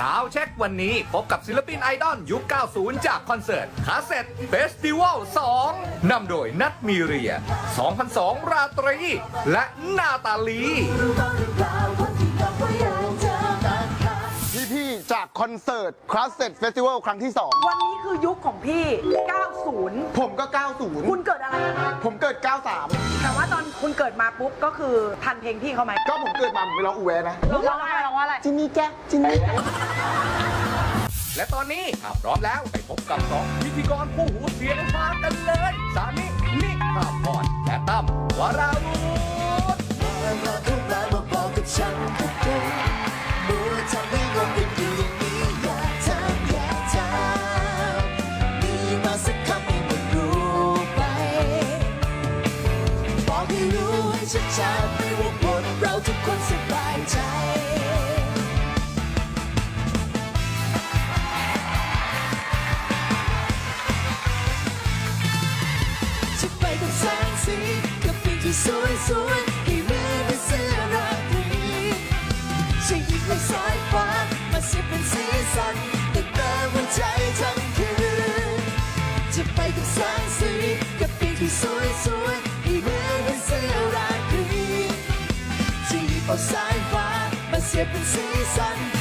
สาวเช็ควันนี้พบกับศิลปินไอดอลยุค 90 จากคอนเสิร์ตคาเซ็ตเฟสติวัล 2 นำโดยนัทมีเรีย 2002 ราตรี และนาตาลี พี่พี่ๆจากคอนเสิร์ตคลาสเซ็ตเฟสติวัลครั้งที่ วันนี้คือยุคของพี่ 90 2 ผมก็90คุณเกิดอะไร ผมเกิดแต่ว่าตอนคุณเกิดมาปุ๊บก็คือทันเพลงพี่เขาไหม93ก็ผมเกิดมาผมไปร้องอูแวนะ ร้องว่าอะไรร้อง ว่าอะไร จินนี่แกจินนี่และตอนนี้ถ้าพร้อมแล้วไปพบกับสองพิธีกรผู้หูเสียงฟากันเลย สานินิภาพรและตั้มวราวุธชั สวยสวยๆให้มือเป็นเสื้อราตรีช่ยิงในสายฟ้ามาเสียเป็นสีสันแต่เติมหัวใจทั้งคืนจะไปกับแสงสีกับปีกที่สวยสวยๆให้มือเป็นเสื้อราตรีจะหยิบเอาสายฟ้ามาเสียเป็นสีสัน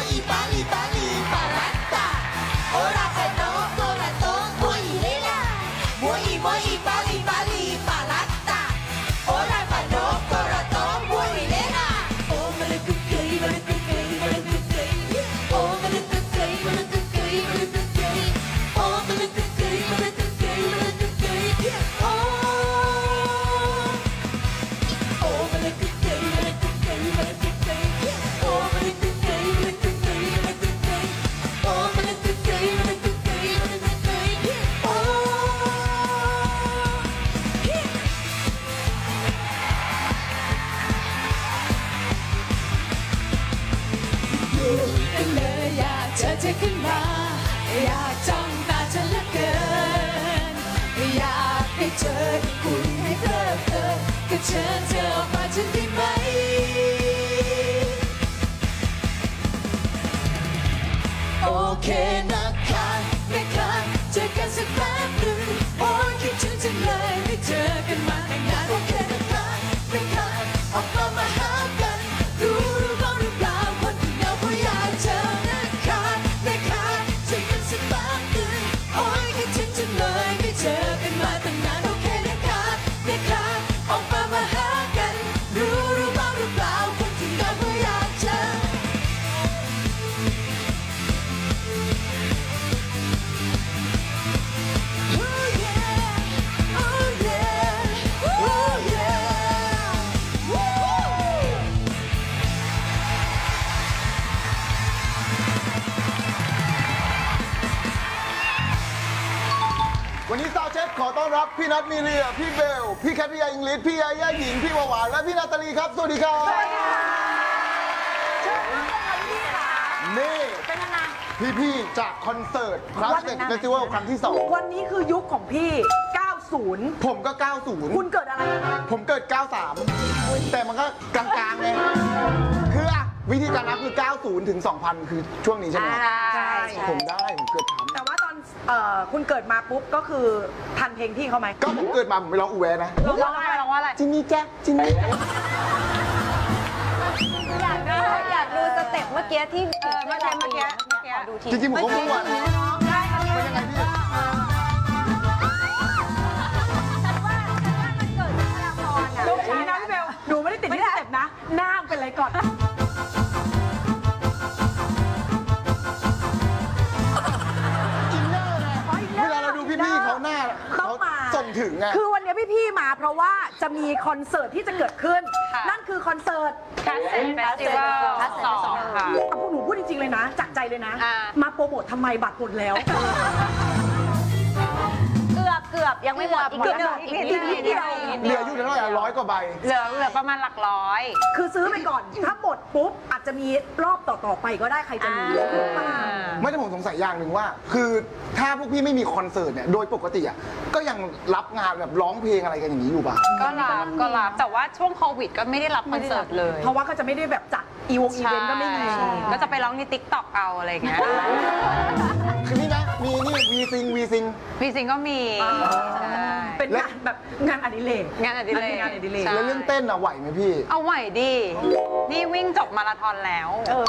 มอีโม เคนะคะนะคะเจอกันสัก มีเรีย พี่เบล พี่แคทริยาอิงลิสพี่ยาย่าหญิง พี่หวานหวานและพี่นาตาลีครับ สวัสดีครับนี่ เป็นยังไงพี่พี่ๆจากคอนเสิร์ตคลาสเซ็ตเฟสติวัลครั้งที่วันนี้คือยุคของพี่ 90 2ผมก็คุณเกิดอะไร90ผมเกิด 93 แต่มันก็กลางๆไงคืออะวิธีการนับคือ 90 ถึง 2000 คือช่วงนี้ใช่ไหมใช่ใช่ ผมได้ ผมเกิดทัน แต่ว่าตอน เอ่อคุณเกิดมาปุ๊บก็คือทันเพลงพี่เขาไหมก็ผมเกิดมาผมไปร้องอูแวนะ ร้องว่าอะไรร้องว่าอะไร จินนี่แจ๊จินนี่อยากดูอยากดูสเต็ปเมื่อกี้ที่เออเมื่อกี้เมื่อกี้เมื่อกี้ขอดูทีจริงๆผมก็มั่วนะเป็นยังไงพี่ จะมีคอนเสิร์ตที่จะเกิดขึ้นนั่นคือคอนเสิร์ตคัสเซ็ตเฟสติวัลสองค่ะเอาพวกหนูพูดจริงๆเลยนะจากใจเลยนะ อ่ามาโปรโมททำไมบัตรหมดแล้วเกื อบเกือบยังไม่หมดอีกนิดนึงอีกนิดนึงอีกนิดเดียว เหลืออยู่เท่าไหร่ร้อยกว่าใบ เหลือเหลือประมาณหลักร้อย คือซื้อไปก่อน ถ้าหมดปุ๊บ อาจจะมีรอบต่อ ๆ ไปก็ได้ใครจะรู้หรือเปล่าไม่ได้ผมสงสัยอย่างหนึ่งว่า คือถ้าพวกพี่ไม่มีคอนเสิร์ตเนี่ย โดยปกติอะ ก็ยังรับงานแบบร้องเพลงอะไรกันอย่างนี้อยู่ป่ะ ก็รับก็รับ แต่ว่าช่วงโควิดก็ไม่ได้รับคอนเสิร์ตเลย เพราะว่าก็จะไม่ได้แบบจัด อีวงอีเวนต์ก็ไม่มี ใช่ก็จะไปร้องในติ๊กต็อกเอาอะไรอย่างเงี้ยคือนี่นะมีนี่วีซิงวีซิงมีซิงก็มีใช่เป็นงานแบบงานอดิเรก งานอดิเรกงานอดิเรก ใช่ แล้วเรื่องเต้นอะไหวไหมพี่ เอาไหวดิ นี่วิ่งจบมาราธอนแล้ว เออ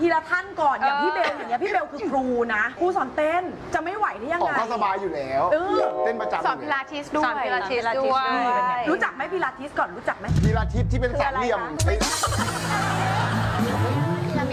ทีละท่านก่อนอย่างพี่เบลอย่างเงี้ยพี่เบลคือครูนะครูสอนเต้นจะไม่ไหวได้ยังออกไง ก็สบายอยู่แล้ว เออ เต้นประจำสอนพิลาทิสด้วยสอนพิลาทิสด้วย รู้จักไหมพิลาทิสก่อนรู้จักไหมพีลาทิพย์ที่เป็นสามเหลี่ยมเอ้ย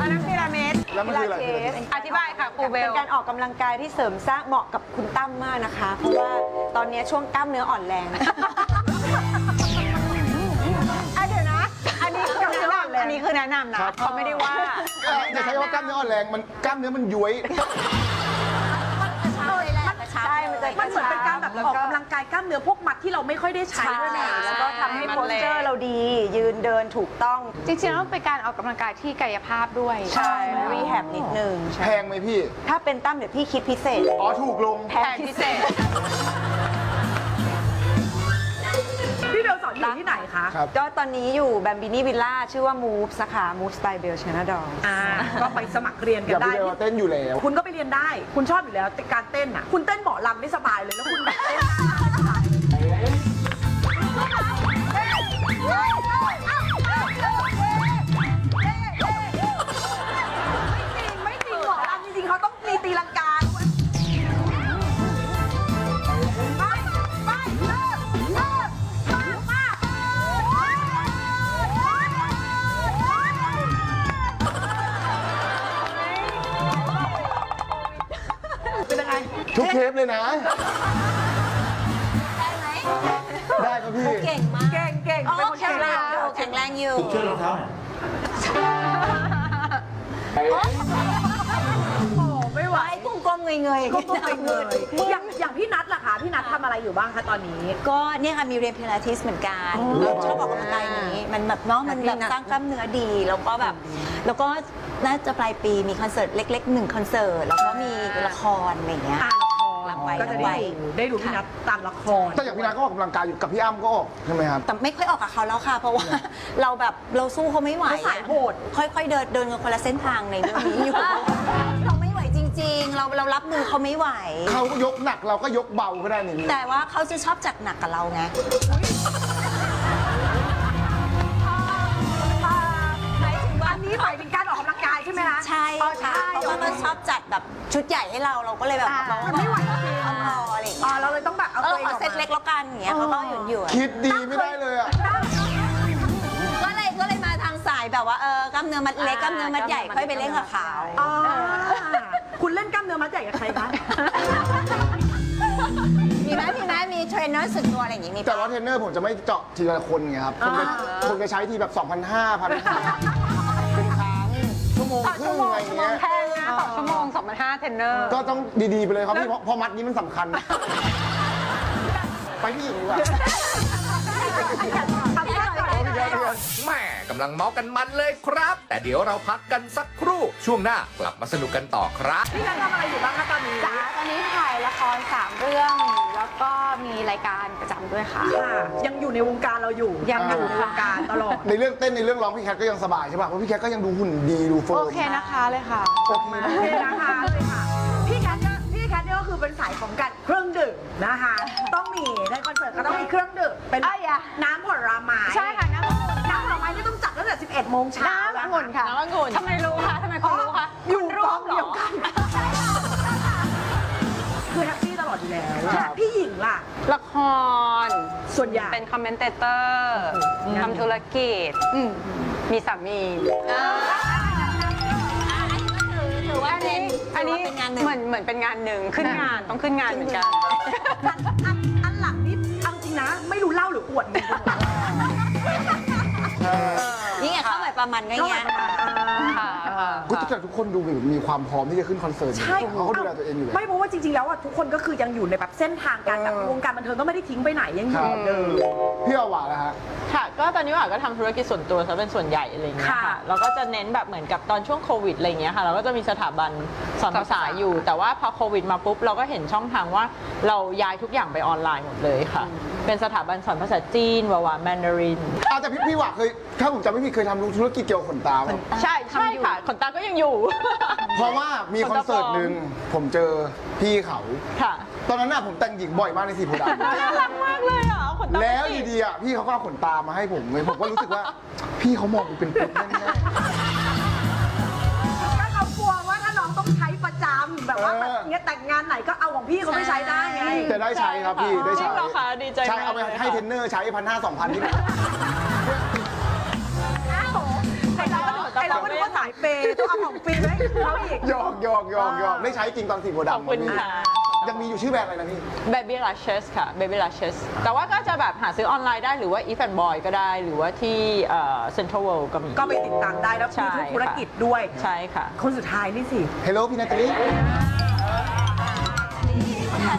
อันนั้นพีระมิดแล้วมันคืออะไรอธิบายค่ะครูเบเป็ลนการออกกำลังกายที่เสริมสร้างเหมาะกับคุณตั้มมากนะคะ เพราะว่าตอนนี้ช่วงกล้ามเนื้ออ่อนแรงนะคะอะ อันนี้คือแนะนำนะเขาไม่ได้ว่าเอ้ยอย่าใช้คำว่ากล้ามเนื้ออ่อนแรงมันกล้ามเนื้อมันย้วยใช่มันจะมันเหมือนเป็นการแบบออกกำลังกายกล้ามเนื้อพวกมัดที่เราไม่ค่อยได้ใช้ใช่ด้วยนะแล้วก็ทำให้มันโพสเละเจอร์เราดี ยืนเดินถูกต้องจริงๆแล้วมันเป็นการออกกำลังกายที่กายภาพด้วย ใช่รีแฮบนิดนึง แพงไหมพี่ ถ้าเป็นตั้มเดี๋ยวพี่คิดพิเศษ อ๋อถูกลง แพแพงงพิพิเศเศษ อนอยู่ที่ไหนคะ ครับ ก็ตอนนี้อยู่แบมบินี่วิลล่าชื่อว่า Move สาขา Move Style Bell Channel d o อ่าก็ไปสมัครเรียนอกัย่านพี่ได้เบลเต้นอยู่แล้ว คุณก็ไปเรียนได้ คุณชอบอยู่แล้วแต่การเต้นอะ คุณเต้นหมอลำได้สบายเลยแล้วคุณแบบเต้น ทุกเทปเลยนะได้ครับพี่ เก่งมากเก่งเก่งเป็นคนแข็เก่งงแรมางกอยู่แข็งแรงอยู่ ช่วยรองเท้าหน่อย โอ้ไม่ไหวไอ้กุ้งกลมเงยเงยๆก็ต้องไปเลยอย่างอย่างพี่นัทล่ะคะพี่นัททำอะไรอยู่บ้างคะตอนนี้ ก็เนี่ยค่ะมีเรียนพิลาทิสเหมือนกันเราชอบออกกำลังกายอย่างนี้ มันแบบเนาะมันแบบสร้างกล้ามเนื้อดี แล้วก็แบบแล้วก็น่าจะปลายปีมีคอนเสิร์ตเล็กๆหนึ่งคอนเสิร์ตแล้วก็มีละครอะไรอย่างเงี้ย อ่านละ ครรับไว้ก็จะรับไว้ได้ดูได้ดูพี่นัทตามละคร แต่อย่างพี่นาก็ออกกำลังกายอยู่กับพี่อ้ำก็ออกใช่ไหมครับ แต่ไม่ค่อยออกกับเขาแล้วค่ะ เพราะว่าเราแบบเราสู้เขาไม่ไหวเขาสายโหดค่อยๆ เดินเดินกันคนละเส้นทางในเรื่องนี้อยู่เราไม่ไหวจริง ๆ เราเรารับมือเขาไม่ไหว เขาก็ยกหนักเราก็ยกเบาก็ได้นี่แต่ว่าเขาจะชอบจัดหนักกับเราไงหมายถึงว่าอันนี้หมายถึงการ แบบชุดใหญ่ให้เราเราก็เลยแบบมันไม่ไหวจริง เอาพออะไรอย่างอ๋อเงี้ยเราเลยต้องแบบเอาแล้วตัวเราเองขอออกเซตมา เล็กแล้วกันอย่างเงี้ยเขาก็หยุ่นหยุ่นคิดดีไม่ได้เลยอะก็เลยก็เลยมาทางสายแบบว่าเออกล้ามเนื้อมัดเล็กกล้ามเนื้อมัดใหญ่ค่อยไปเล่นกับเขาอ๋อ คุณเล่นกล้ามเนื้อมัดใหญ่กับใครคะ มีไหมมีไหมมีเทรนเนอร์สุดตัวอะไรอย่างงี้มีแต่ปะ ว่าเทรนเนอร์ผมจะไม่เจาะทีละคนไงครับผมจะผมจะใช้ทีแบบ 2,500 1,000เป็นครั้งชั่วโมงครึ่งอะไรอย่างเงี้ยแพงนะต่อชั่วโมง2,500เทรนเนอร์ ก็ต้องดีๆไปเลยครับพี่เพราะเพราะมัดนี้มันสำคัญ ไปพี่หญิงดีกว่าแม่กำลังเมาส์กันมันเลยครับ แต่เดี๋ยวเราพักกันสักครู่ช่วงหน้ากลับมาสนุกกันต่อครับ พี่นัททำอะไรอยู่บ้างคะตอนนี้ จ๋าตอนนี้ถ่ายละครสามเรื่องแล้วก็มี รายการประจำด้วยค่ะ ค่ะยังอยู่ในวงการเราอยู่ยังอยู่ ในวงการตลอด ในเรื่องเต้นในเรื่องร้องพี่แคทก็ยังสบายใช่ป่ะเพราะพี่แคทก็ยังดูหุ่นดีดูเฟิร์โอมเคนะคะเลยค่ะ โอเคนะ โอเคนะคะเลยค่ะ พี่แคทเนี่ยพี่แคทเนี่ยก็คือเป็นสายของการเครื่องดื่มนะคะ ต้องมีในคอนเสิร์ตก็ต้องมีเครื่องดื่มเป็นอะอย่าน้ำผลไม้ใช่ค่ะน้ำองุ่นน้ำผลไม้ที่ต้องจัดตั้งแต่ 11 โมงเช้าน้ำองุ่นค่ะน้ำองุ่นทำไมรู้คะทำไมคุณรู้คะอยู่ ร ส่วนใหญ่ เป็นคอมเมนเตเตอร์ทำธุรกิจมีสามี ถือว่าเป็นอันนี้เป็นงานหนึ่งเหมือนเหมือนเป็นงานหนึ่งขึ้นงานต้องขึ้นงานเหมือนกัน อันอันอันหลังนี่เอาจริงนะ ไม่รู้เล่าหรืออวดเนี่ยนี่ไงเข้าหมายประมาณไงก็เงี้ยค่ะ ค่ะกูแต่ทุกคนดูแบบมีความพร้อมที่จะขึ้นคอนเสิร์ตใช่เขาก็ดูแลตัวเองอยู่แล้ว ไม่เพราะว่าจริงๆ แล้วอะทุกคนก็คือยังอยู่ในแบบเส้นทางการแบบเออ วงการบันเทิงก็ไม่ได้ทิ้งไปไหนยังอคยู่รับ เหมือนเดิม พี่เอาหวานนะฮะ ค่ะ ก็ตอนนี้หวานก็ทำธุรกิจส่วนตัวซะเป็นส่วนใหญ่อะไรอย่างเงี้ยค่ะค่ะเราก็จะเน้นแบบเหมือนกับตอนช่วงโควิดอะไรอย่างเงี้ยค่ะ เราก็จะมีสถาบันสอนภาษาอยู่ แต่ว่าพอโควิดมาปุ๊บเราก็เห็นช่องทางว่าเราย้ายทุกอย่างไปออนไลน์หมดเลยค่ะ เป็นสถาบันสอนภาษาจีนวาวาแมนดาริน อาแต่พี่พี่หวานเคยถ้าผมจำไม่ผิดเคยทำธุรกิจเกี่ยวกับขนตาป่ะ ใช่ใช่ค่ะขนตาก็ยังอยู่ เพราะว่ามีคอนเสิร์ตหนึ่งผมเจอพี่เขา ค่ะ ตอนนั้นน่ะผมแต่งหญิงบ่อยมากในสีโพธิ์ดน่ารักมากเลยอะขนำตาแล้วอไม่ติยู่ดีอะพี่เขาก็เอาขนตามาให้ผมเลยผมก็รู้สึกว่า พี่เขามองกูเป็นปิ๊กแน่ถ้าเขากลัวว่าถ้าน้องต้องใช้ประจำแบบว่าแบบเนี้ยแต่งงานไหนก็เอาของพี่เขาไม่ใช้ได้ไง ๆแต่ได้ใช้ครับพี่ได้จใช้ริงเหรอคะดีใจใช่มากเอาไปลยให้ค่ะเทรนเนอร์ใช้พันห้าสองพันที่ไอ เราก็นึกไอเราก็นึกว่าสายเปย์ต้องเอาของฟรีไว้ให้เขาอีก หยอกหยอกหยอกหยอกได้ใช้จริงตอนสีโพธิ์ขอบดำคุณพี่ค่ะ ยังมีอยู่ชื่อแบรนด์อะไรนะพี่ Baby Lashes ค่ะ Baby Lashes แต่ว่าก็จะแบบหาซื้อออนไลน์ได้หรือว่า If and Boy ก็ได้ หรือว่าที่เอ่อ Central World ก็มี ก็ไปติดตามได้แล้วใช่มีค่ะธุรกิจด้วย ใช่ค่ะ คนสุดท้ายนี่สิเฮลโลพี่นาตาลี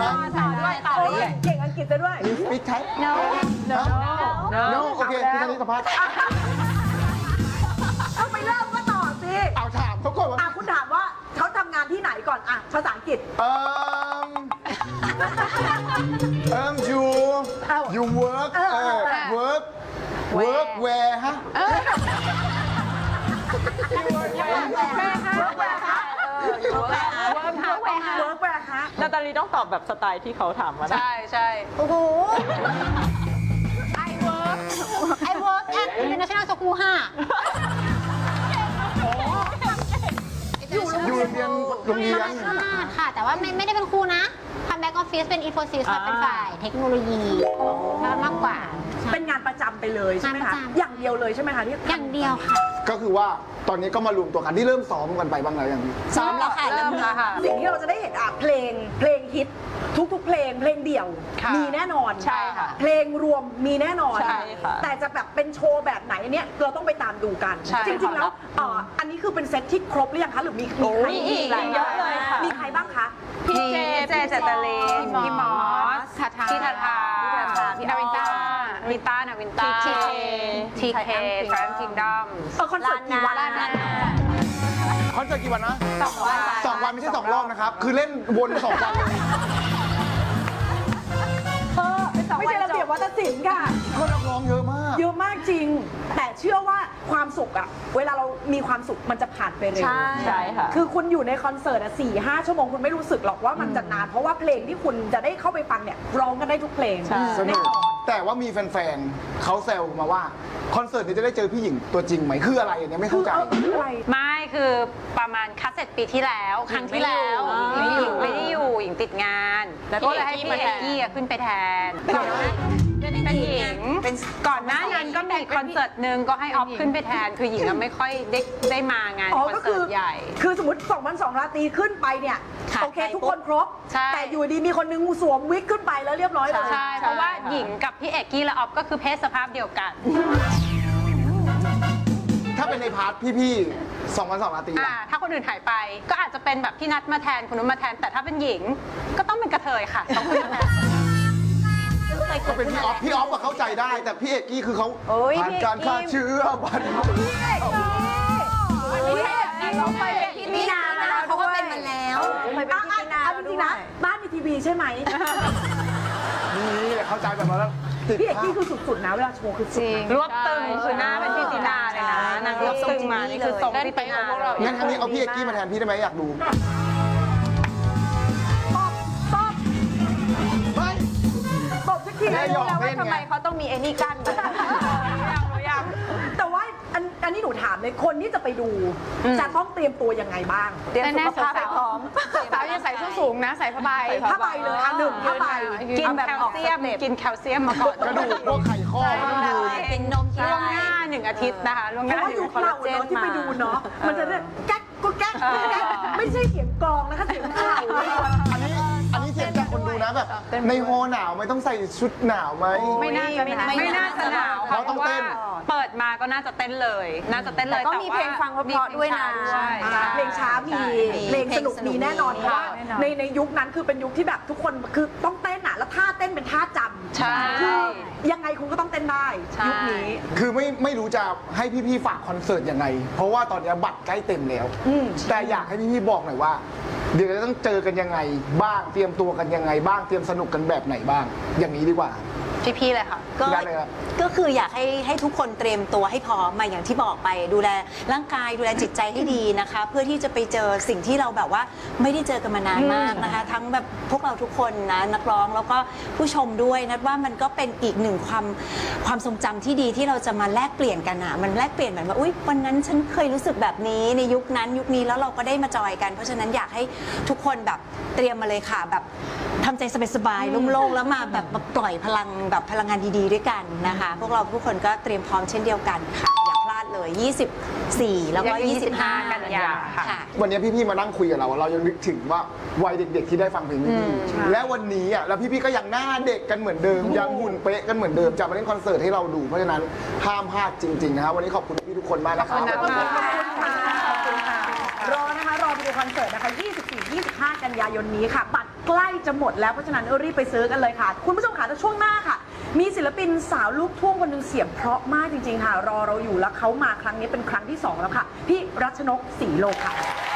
ต่อด้วยต่อด้วยเก่งอังกฤษซะด้วย You speak Thai No No No โอเคพี่นาตาลีสัมภาษณ์ ถามเขาก่อนว่าอะคุณถามว่าเขาทำงานที่ไหนก่อนอะภาษาอังกฤษเอ่มเอ่ม you เอ้า you work เออเออเอ่อ work work where ฮะเวิร์กแวร์คะนาตาลีต้องตอบแบบสไตล์ที่เขาถามมานะ ใช่ใช่ โอ้โห โรงเรียน5ค่ะ แต่ว่าไม่ไม่ได้เป็นครูนะทำแบ็กออฟฟิศเป็นอินโฟซิสค่ะเป็นฝ่ายเทคโนโลยีมากกว่า เป็นงานประจำไปเลยใช่ไหมคะงานประจำ อย่างเดียวเลยใช่ไหมคะที่อย่างเดียวค่ะ ก็คือว่าตอนนี้ก็มารวมตัวกันที่เริ่มซ้อมกันไปบ้างแล้วอย่างนี้ ซ้อมแล้วค่ะ เริ่มแล้วค่ะ สิ่งที่เราจะได้เห็นอะเพลงเพลงฮิต ทุกๆ เพลงเพลงเดี่ยวค่ะมีแน่นอนใช่ค่ะเพลงรวมมีแน่นอนใช่ค่ะแต่จะแบบเป็นโชว์แบบไหนเนี่ยเราต้องไปตามดูกันใช่จริงๆค่ะแล้วเอ่ออันนี้คือเป็นเซตที่ครบหรือยังคะหรือมีมีใครมีอีกหลายเยอะเลยค่ะ มีใครบ้างคะพี่เจเจเจตเลนพี่มอสทาทาพี่ทาทาพี่นาวินต้าวินต้านาวินต้าทีเคทีเคแฟนคิงดอม เออคอนเสิร์ตกี่วันลานนา คอนเสิร์ตกี่วันนะสองวัน สองวันไม่ใช่สองรอบนะครับ คือเล่นวนสองวันเลย วัฒนศิลป์ค่ะ ก็นักร้องเยอะมาก เยอะมากจริง แต่เชื่อว่าความสุขอะเวลาเรามีความสุขมันจะผ่านไปเร็วใช่ค่ะ คือคุณอยู่ในคอนเสิร์ตอะสี่ห้าชั่วโมงคุณไม่รู้สึกหรอกว่ามันจะนาน เพราะว่าเพลงที่คุณจะได้เข้าไปฟังเนี่ยร้องกันได้ทุกเพลงใช่สนุกแต่ว่ามีแฟนๆเขาแซวมาว่า คอนเสิร์ตนี้จะได้เจอพี่หญิงตัวจริงไหมคืออะไรอันเนี้ยไม่คืเข้าอใจ เอาอะไร ไม่คือประมาณคัสเซ็ตปีที่แล้ว ครั้งที่แล้วหญิงไม่หอยู่ญิงไม่ได้อยู่หญิงติดงาน แล้วก็เลยให้พี่พี่เอเอกกกี้กี้อะอะขึ้นไปแทนเป็น เป็นหญิง เป็นก่อนหน้านั้นก็มีคอนเสิร์ตหนึ่งก็ให้ออฟขึ้นไปแทน คือหญิงอะไม่ค่อยได้ได้มางานอ๋อคอนก็เสิคือร์ตใหญ่ คือสมมติ2 0 0ราตรีขึ้นไปเนี่ยค่ะโอเคไปทุกคนครบใช่แต่อยู่ดีมีคนนึงสวมวิกขึ้นไปแล้วเรียบร้อยเลยใช่เพราะว่าหญิงกับพี่เอกกี้และออฟก็คือเพศสภาพเดียวกัน ถ้าเป็นในพาร์ทพี่ๆสองวันสองราตรีอ่าล่ะถ้าคนอื่นหายไปก็อาจจะเป็นแบบพี่นัดมาแทนคนนู้นมาแทน แต่ถ้าเป็นหญิง ก็ต้องเป็นกระเทยค่ะต้องขึ้นมาแท นก็เป็นพี่ออฟพี่ออฟก็เข้าใจได้ แต่พี่เอกกี้คือเขาโอ้ยผ่านพี่การฆ่าเอกกี้ เชื้อบันเราไปเป็นพี่พี่นานามาแล้วเขาก็ด้วยเป็นมาแล้วไปเป็นพี่นาเอาจริงๆนะ บ้านมีทีวีใช่ไหม นี่แหละเข้าใจแบบนั้นแล้วติดพี่เอกภากี้พคือสุดๆนะเวลาโชว์คือสุดนะรวบตึงคือหน้าเป็นพี่ตินาเลยนะนางรวบตึงมานี่คือทรงที่ตินาเลยงั้นครั้งนี้เอาพี่เอกกี้มาแทนพี่ได้ไหมอยากดูต บสักทีแม่หยอกเล่นไงเขาต้องมีไอ้นี่กั้นแต่ว่าอันอันนี้หนูถามเลยคนที่จะไปดู จะต้องเตรียมตัวยังไงบ้างเตรียมสุขภาพให้พร้อมสาวอย่าใส่ส้นสูงนะ ใส่ผ้าใบผ้าใบเลยอะหนึ่งผ้าใบกินแบบแคลเซียมกินแคลเซียมมาก่อนกระดูกพวกไข่ข้อมันต้องดูเป็นนมที่ล่วงได้หน้าหนึ่งอาทิตย์นะคะล่วงเพหน้าราะว่าหนึ่ยุงคคอลลาเราเจนเนาะที่ไปมาดูเนาะมันจะเนี่ยแก๊กกุ๊กแก๊กกุ๊กแก๊กไม่ใช่เสียงกลองนะคะเสียงเข่า แบบในโฮหนาวไหม่ต้องใส่ชุดหนาวไหม ไม่น่าจะหนาวไม่ไม่น่าน่าจะหนาวเพราะต้องเต้น เปิดมาก็น่าจะเต้นเลย น่าจะเต้นเลยแต่ก็มีเพลงฟังเพราะๆด้วยนะใช่อ่าเพลงช้ามีใช่เพลงสนุกมีแน่นอนเพราะว่าแน่นอนในในยุคนั้นคือเป็นยุคที่แบบทุกคนคือต้องเต้นอะแล้วท่าเต้นเป็นท่าจำใช่คือยังไงคุณก็ต้องเต้นได้ใช่ยุคนี้คือไม่ไม่รู้จะให้พี่ๆฝากคอนเสิร์ตยังไง เพราะว่าตอนนี้บัตรใกล้เต็มแล้วอืมแต่อยากให้พี่ๆบอกหน่อยว่า เดี๋ยวจะต้องเจอกันยังไงบ้างเตรียมตัวกันยังไงบ้างเตรียมสนุกกันแบบไหนบ้าง อย่างนี้ดีกว่า พี่ๆเลยค่ะ ก็ได้เลยครับ ก็คืออยากให้ให้ทุกคนเตรียมตัวให้พร้อมมาอย่างที่บอกไป ดูแลร่างกายดูแลจิตใจให้ดีนะคะ เพื่อที่จะไปเจอสิ่งที่เราแบบว่าไม่ได้เจอกันมานานมากนะคะ ทั้งแบบพวกเราทุกคนนะนักร้องแล้วก็ผู้ชมด้วยนัดว่ามันก็เป็นอีกหนึ่งความความทรงจำที่ดีที่เราจะมาแลกเปลี่ยนกันอะมันแลกเปลี่ยนเหมือนว่าอุ้ยวันนั้นฉันเคยรู้สึกแบบนี้ในยุคนั้นยุคนี้แล้วเราก็ได้มาจอยกัน เพราะฉะนั้นอยากให้ทุกคนแบบเตรียมมาเลยค่ะแบบ ทำใจสบายๆโล่งๆแล้วมาแบบมาปล่อยพลังแบบพลังงานดีๆด้วยกันนะคะ พวกเราทุกคนก็เตรียมพร้อมเช่นเดียวกันค่ะ อย่าพลาดเลย 24 แล้วก็ 25 กันยาค่ะ ค่ะ วันนี้พี่ๆมานั่งคุยกับเราเรายังนึกถึงว่าวัยเด็ก ๆ ที่ได้ฟังเพลงพี่ๆและวันนี้อะแล้วพี่ๆก็ยังหน้าเด็กกันเหมือนเดิมยังหุ่นเป๊ะกันเหมือนเดิมจะมาเล่นคอนเสิร์ตให้เราดูเพราะฉะนั้นห้ามพลาดจริงๆนะครับวันนี้ขอบคุณพี่ๆทุกคนมากนะครับ ขอบคุณนะคะขอบคุณค่ะขอบคุณค่ะ รอนะคะ รอไปดูคอนเสิร์ตนะคะ 24-25 กันยายนนี้ค่ะบัตร ใกล้จะหมดแล้วเพราะฉะนั้นรีบไปซื้อกันเลยค่ะ คุณผู้ชมค่ะแต่ช่วงหน้าค่ะ มีศิลปินสาวลูกทุ่งคนหนึ่งเสียงเพราะมากจริง ๆ ค่ะ รอเราอยู่แล้วเขามาครั้งนี้เป็นครั้งที่2แล้วค่ะพี่รัชนกศรีโลค่ะ